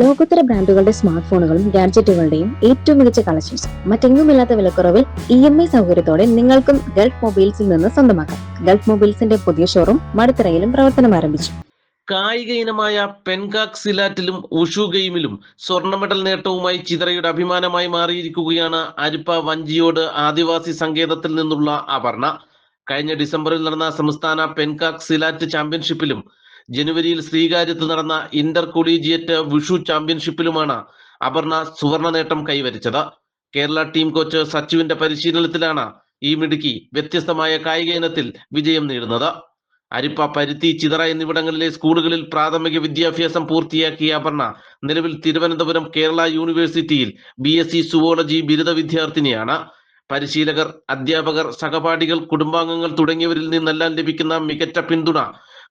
ലോകോത്തര ബ്രാൻഡുകളുടെ സ്മാർട്ട് ഫോണുകളും ഗാഡ്ജറ്റുകളുടെയും ഏറ്റവും മികച്ച കളക്ഷൻസ് മറ്റെങ്ങുമില്ലാത്ത വിലക്കുറവിൽ ഇ എം ഐ സൗകര്യത്തോടെ നിങ്ങൾക്കും ഗൾഫ് മൊബൈൽസിൽ നിന്ന് സ്വന്തമാക്കാം. ഗൾഫ് മൊബൈൽസിന്റെ പുതിയ ഷോറൂം മടുത്തറയിലും പ്രവർത്തനം ആരംഭിച്ചു. കായിക ഇനമായ പെൻകാക് സിലാറ്റിലും ഉഷു ഗെയിമിലും സ്വർണ മെഡൽ നേട്ടവുമായി ചിതറയുടെ അഭിമാനമായി മാറിയിരിക്കുകയാണ് അരിപ്പ വഞ്ചിയോട് ആദിവാസി സങ്കേതത്തിൽ നിന്നുള്ള അപർണ. കഴിഞ്ഞ ഡിസംബറിൽ നടന്ന സംസ്ഥാന പെൻകാക് സിലാറ്റ് ചാമ്പ്യൻഷിപ്പിലും ജനുവരിയിൽ ശ്രീകാര്യത്ത് നടന്ന ഇന്റർ കൊളീജിയറ്റ് വിഷു ചാമ്പ്യൻഷിപ്പിലുമാണ് അപർണ സുവർണ നേട്ടം കൈവരിച്ചത്. കേരള ടീം കോച്ച് സച്ചുവിന്റെ പരിശീലനത്തിലാണ് ഈ മിടുക്കി വ്യത്യസ്തമായ കായിക ഇനത്തിൽ വിജയം നേടുന്നത്. അരിപ്പ പരുത്തി ചിതറ എന്നിവിടങ്ങളിലെ സ്കൂളുകളിൽ പ്രാഥമിക വിദ്യാഭ്യാസം പൂർത്തിയാക്കിയ അപർണ നിലവിൽ തിരുവനന്തപുരം കേരള യൂണിവേഴ്സിറ്റിയിൽ ബി എസ് സി സുവോളജി ബിരുദ വിദ്യാർത്ഥിനിയാണ്. പരിശീലകർ അധ്യാപകർ സഹപാഠികൾ കുടുംബാംഗങ്ങൾ തുടങ്ങിയവരിൽ നിന്നെല്ലാം ലഭിക്കുന്ന മികച്ച പിന്തുണ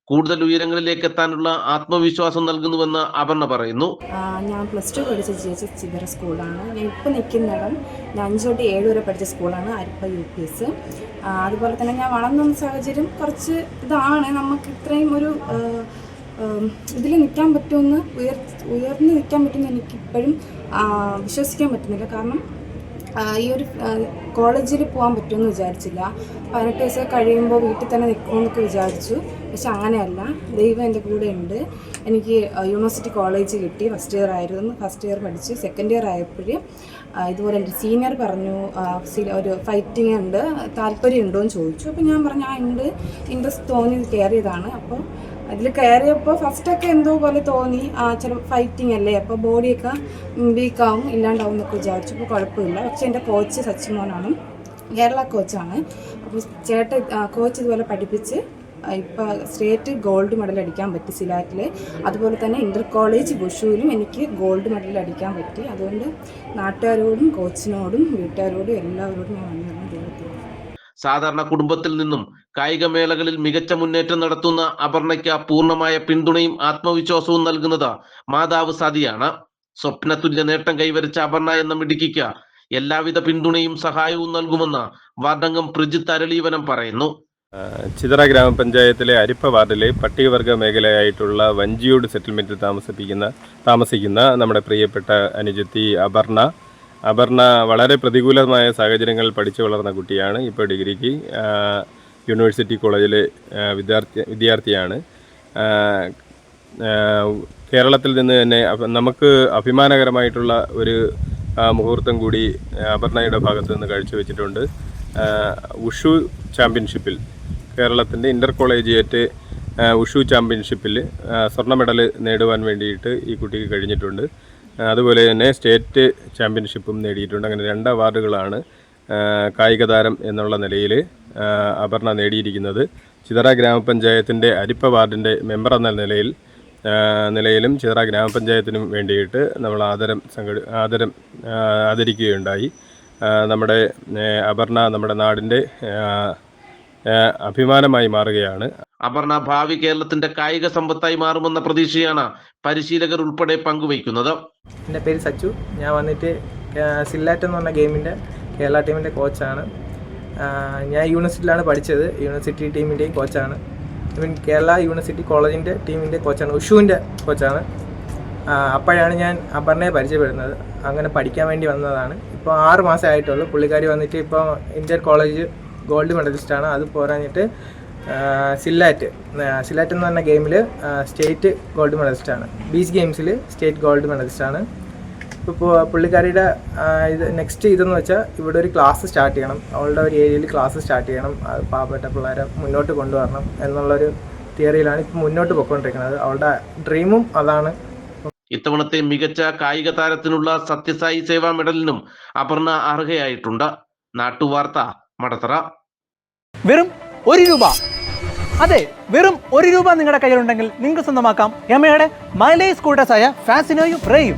കൂടുതൽ ഉയരങ്ങളിലേക്ക് എത്താനുള്ള ആത്മവിശ്വാസം നൽകുന്നുവെന്ന് അപർണ പറയുന്നു. ഞാൻ പ്ലസ് ടു പഠിച്ച ജി എച്ച് എസ് ചിതറ സ്കൂളാണ്. ഞാൻ ഇപ്പോൾ നിൽക്കുന്നിടം ഞാൻ അഞ്ച് തൊട്ട് ഏഴ് വരെ പഠിച്ച സ്കൂളാണ് അരിപ്പ യു പി എസ്. അതുപോലെ തന്നെ ഞാൻ വളർന്ന സാഹചര്യം കുറച്ച് ഇതാണ്. നമുക്ക് ഇത്രയും ഒരു ഇതിൽ നിൽക്കാൻ പറ്റുമെന്ന് ഉയർ ഉയർന്ന് നിൽക്കാൻ പറ്റുമെന്ന് എനിക്കിപ്പോഴും വിശ്വസിക്കാൻ പറ്റുന്നില്ല. കാരണം ഈ ഒരു കോളേജിൽ പോകാൻ പറ്റുമെന്ന് വിചാരിച്ചില്ല. പതിനെട്ട് വയസ്സൊക്കെ കഴിയുമ്പോൾ വീട്ടിൽ തന്നെ നിൽക്കുമെന്നൊക്കെ വിചാരിച്ചു. പക്ഷെ അങ്ങനെയല്ല. ദൈവം എന്റെ കൂടെ ഉണ്ട്. എനിക്ക് യൂണിവേഴ്സിറ്റി കോളേജ് കിട്ടി. ഫസ്റ്റ് ഇയർ ആയിരുന്നു. ഫസ്റ്റ് ഇയർ പഠിച്ച് സെക്കൻഡ് ഇയർ ആയപ്പോഴേ ഇതുപോലെ എന്റെ സീനിയർ പറഞ്ഞു ഒരു ഫൈറ്റിംഗ് ഉണ്ട് താല്പര്യം ഉണ്ടോ എന്ന് ചോദിച്ചു. അപ്പോൾ ഞാൻ പറഞ്ഞു ആ ഉണ്ട്. ഇൻട്രസ്റ്റ് തോന്നി കയറിയതാണ്. അപ്പോൾ അതിൽ കയറിയപ്പോൾ ഫസ്റ്റൊക്കെ എന്തോ പോലെ തോന്നി ആ ചില ഫൈറ്റിംഗ് അല്ലേ? അപ്പോൾ ബോഡിയൊക്കെ വീക്കാവും ഇല്ലാണ്ടാവും എന്നൊക്കെ വിചാരിച്ചു. അപ്പോൾ കുഴപ്പമില്ല. പക്ഷേ എന്റെ കോച്ച് സച്ചിമോനാണ്. കേരള കോച്ചാണ് അപ്പോൾ ചേട്ട കോച്ച് ഇതുപോലെ പഠിപ്പിച്ച് ഇപ്പോൾ സ്റ്റേറ്റ് ഗോൾഡ് മെഡൽ അടിക്കാൻ പറ്റി സിലാറ്റിൽ അതുപോലെ തന്നെ ഇന്റർ കോളേജ് ബുഷുവിലും എനിക്ക് ഗോൾഡ് മെഡൽ അടിക്കാൻ പറ്റി. അതുകൊണ്ട് നാട്ടുകാരോടും കോച്ചിനോടും വീട്ടുകാരോടും എല്ലാവരോടും ഞാൻ നന്ദി പറഞ്ഞു ദൈവത്തിന് സാധാരണ കുടുംബത്തിൽ നിന്നും കായിക മേളകളിൽ മികച്ച മുന്നേറ്റം നടത്തുന്ന അപർണയ്ക്ക് പൂർണമായ പിന്തുണയും ആത്മവിശ്വാസവും നൽകുന്നത് മാതാവ് സതിയാണ് സ്വപ്നതുല്യ നേട്ടം കൈവരിച്ച അപർണ എന്ന മിടുക്കിക്ക് എല്ലാവിധ പിന്തുണയും സഹായവും നൽകുമെന്ന് വാർഡംഗം പ്രജിത്ത് അരളീവനം പറയുന്നു. ചിതറ ഗ്രാമപഞ്ചായത്തിലെ അരിപ്പ വാർഡിലെ പട്ടികവർഗ മേഖലയായിട്ടുള്ള വഞ്ചിയോട് സെറ്റിൽമെന്റിൽ താമസിപ്പിക്കുന്ന താമസിക്കുന്ന നമ്മുടെ പ്രിയപ്പെട്ട അനുജത്തി അപർണ. അപർണ വളരെ പ്രതികൂലമായ സാഹചര്യങ്ങളിൽ പഠിച്ചു വളർന്ന കുട്ടിയാണ്. ഇപ്പോൾ ഡിഗ്രിക്ക് യൂണിവേഴ്സിറ്റി കോളേജിലെ വിദ്യാർത്ഥി വിദ്യാർത്ഥിയാണ്. കേരളത്തിൽ നിന്ന് തന്നെ നമുക്ക് അഭിമാനകരമായിട്ടുള്ള ഒരു മുഹൂർത്തം കൂടി അപർണയുടെ ഭാഗത്ത് നിന്ന് കാഴ്ചവെച്ചിട്ടുണ്ട് ഉഷു ചാമ്പ്യൻഷിപ്പിൽ കേരളത്തിന്റെ ഇന്റർ കോളേജിയേറ്റ് ഉഷു ചാമ്പ്യൻഷിപ്പിൽ സ്വർണ മെഡൽ നേടുവാൻ വേണ്ടിയിട്ട് ഈ കുട്ടിക്ക് കഴിഞ്ഞിട്ടുണ്ട്. അതുപോലെ തന്നെ സ്റ്റേറ്റ് ചാമ്പ്യൻഷിപ്പും നേടിയിട്ടുണ്ട്. അങ്ങനെ രണ്ട് അവാർഡുകളാണ് കായിക താരം എന്നുള്ള നിലയിൽ അപർണ നേടിയിരിക്കുന്നത്. ചിതറ ഗ്രാമപഞ്ചായത്തിന്റെ അരിപ്പ വാർഡിന്റെ മെമ്പർ എന്ന നിലയിൽ നിലയിലും ചിതറ ഗ്രാമപഞ്ചായത്തിനും വേണ്ടിയിട്ട് നമ്മൾ ആദരം സംഘടി ആദരം ആദരിക്കുകയുണ്ടായി. നമ്മുടെ അപർണ നമ്മുടെ നാടിന്റെ അഭിമാനമായി മാറുകയാണ്. അപർണ ഭാവി കേരളത്തിന്റെ കായിക സമ്പത്തായി മാറുമെന്ന പ്രതീക്ഷയാണ് പരിശീലകർ ഉൾപ്പെടെ പങ്കുവയ്ക്കുന്നത്. എന്റെ പേര് സച്ചു. ഞാൻ വന്നിട്ട് സില്ലാറ്റ് എന്ന് പറഞ്ഞ ഗെയിമിന്റെ കേരള ടീമിന്റെ കോച്ചാണ് ഞാൻ യൂണിവേഴ്സിറ്റിയിലാണ് പഠിച്ചത്. യൂണിവേഴ്സിറ്റി ടീമിന്റെയും കോച്ചാണ് ഇവൻ കേരള യൂണിവേഴ്സിറ്റി കോളേജിന്റെ ടീമിന്റെ കോച്ചാണ് ഉഷുവിന്റെ കോച്ചാണ്. അപ്പോഴാണ് ഞാൻ അപർണയെ പരിചയപ്പെടുന്നത്. അങ്ങനെ പഠിക്കാൻ വേണ്ടി വന്നതാണ്. ഇപ്പോൾ ആറ് മാസം ആയിട്ടുള്ളൂ. പുള്ളിക്കാരി വന്നിട്ട് ഇപ്പോൾ ഇന്ത്യൻ കോളേജ് ഗോൾഡ് മെഡലിസ്റ്റാണ്. അത് പോരാഞ്ഞിട്ട് സില്ലാറ്റ് സില്ലാറ്റ് എന്ന് പറഞ്ഞ ഗെയിമിൽ സ്റ്റേറ്റ് ഗോൾഡ് മെഡലിസ്റ്റാണ്. ബീച്ച് ഗെയിംസിൽ സ്റ്റേറ്റ് ഗോൾഡ് മെഡലിസ്റ്റാണ്. ഇപ്പോൾ പുള്ളിക്കാരിയുടെ ഇത് നെക്സ്റ്റ് ഇതെന്ന് വെച്ചാൽ ഇവിടെ ഒരു ക്ലാസ് സ്റ്റാർട്ട് ചെയ്യണം. അവളുടെ ഒരു ഏരിയയിൽ ക്ലാസ് സ്റ്റാർട്ട് ചെയ്യണം. അത് പാവപ്പെട്ട പിള്ളേരെ മുന്നോട്ട് കൊണ്ടുവരണം എന്നുള്ളൊരു തിയറിയിലാണ് ഇപ്പം മുന്നോട്ട് പോയിക്കൊണ്ടിരിക്കുന്നത് അവളുടെ ഡ്രീമും അതാണ്. ഇത്തവണത്തെ മികച്ച കായിക താരത്തിനുള്ള സത്യസായി സേവാ മെഡലിനും അപർണ അർഹയായിട്ടുണ്ട്. നാട്ടുവാർത്ത മടത്തറ. വെറും ഒരു രൂപ. അതെ വെറും ഒരു രൂപ നിങ്ങളുടെ കയ്യിലുണ്ടെങ്കിൽ നിങ്ങൾക്ക് സ്വന്തമാക്കാം. യമയുടെ മൈലേജ് സ്കൂട്ടേഴ്സായ ഫാസിനോയും റേയും